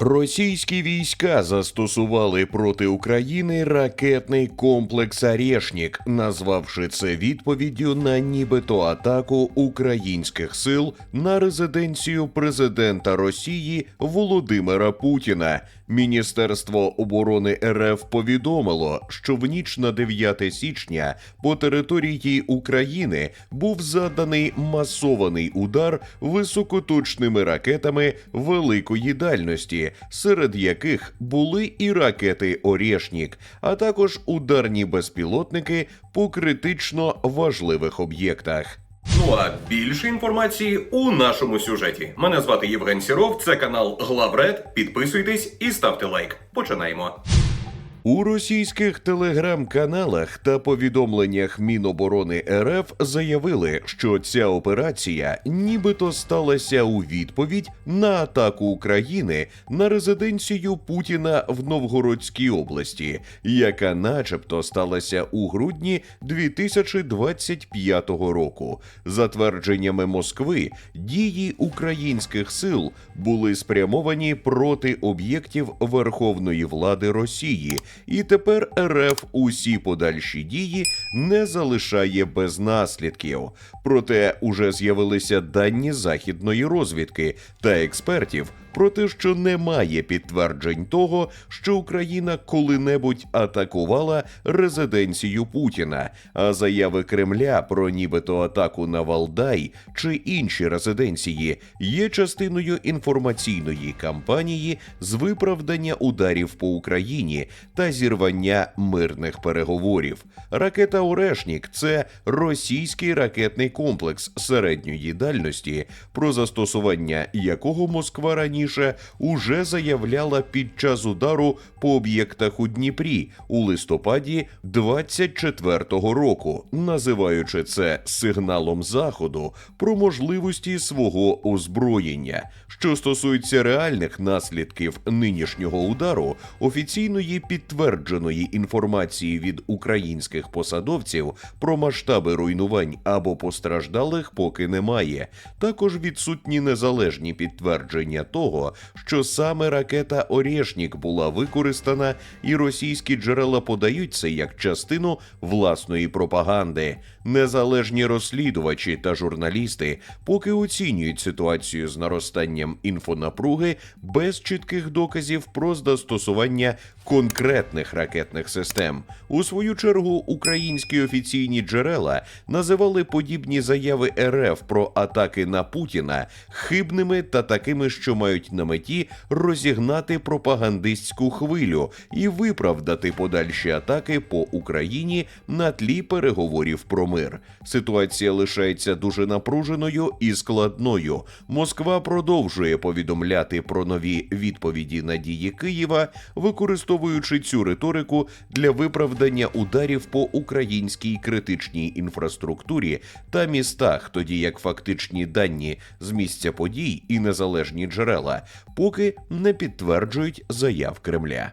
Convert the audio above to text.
Російські війська застосували проти України ракетний комплекс «Орешнік», назвавши це відповіддю на нібито атаку українських сил на резиденцію президента Росії Володимира Путіна. Міністерство оборони РФ повідомило, що в ніч на 9 січня по території України був заданий масований удар високоточними ракетами великої дальності, серед яких були і ракети Орєшнік, а також ударні безпілотники по критично важливих об'єктах. Ну а більше інформації у нашому сюжеті. Мене звати Євген Сіров, це канал Главред. Підписуйтесь і ставте лайк. Починаємо. У російських телеграм-каналах та повідомленнях Міноборони РФ заявили, що ця операція нібито сталася у відповідь на атаку України на резиденцію Путіна в Новгородській області, яка, начебто, сталася у грудні 2025 року. За твердженнями Москви, дії українських сил були спрямовані проти об'єктів верховної влади Росії, і тепер РФ усі подальші дії не залишає без наслідків. Проте уже з'явилися дані західної розвідки та експертів про те, що немає підтверджень того, що Україна коли-небудь атакувала резиденцію Путіна, а заяви Кремля про нібито атаку на Валдай чи інші резиденції є частиною інформаційної кампанії з виправдання ударів по Україні та зірвання мирних переговорів. Ракета Орешнік це російський ракетний комплекс середньої дальності, про застосування якого Москва раніше уже заявляла під час удару по об'єктах у Дніпрі у листопаді 24-го року, називаючи це сигналом заходу про можливості свого озброєння. Що стосується реальних наслідків нинішнього удару, офіційної підтвердженої інформації від українських посадовців про масштаби руйнувань або постраждалих поки немає. Також відсутні незалежні підтвердження того, що саме ракета Орєшнік була використана, і російські джерела подають це як частину власної пропаганди. Незалежні розслідувачі та журналісти поки оцінюють ситуацію з наростанням інфонапруги без чітких доказів про застосування конкретних ракетних систем. У свою чергу українські офіційні джерела називали подібні заяви РФ про атаки на Путіна хибними та такими, що мають на меті розігнати пропагандистську хвилю і виправдати подальші атаки по Україні на тлі переговорів про мир. Ситуація лишається дуже напруженою і складною. Москва продовжує повідомляти про нові відповіді на дії Києва, використовуючи цю риторику для виправдання ударів по українській критичній інфраструктурі та містах, тоді як фактичні дані з місця подій і незалежні джерела поки не підтверджують заяв Кремля.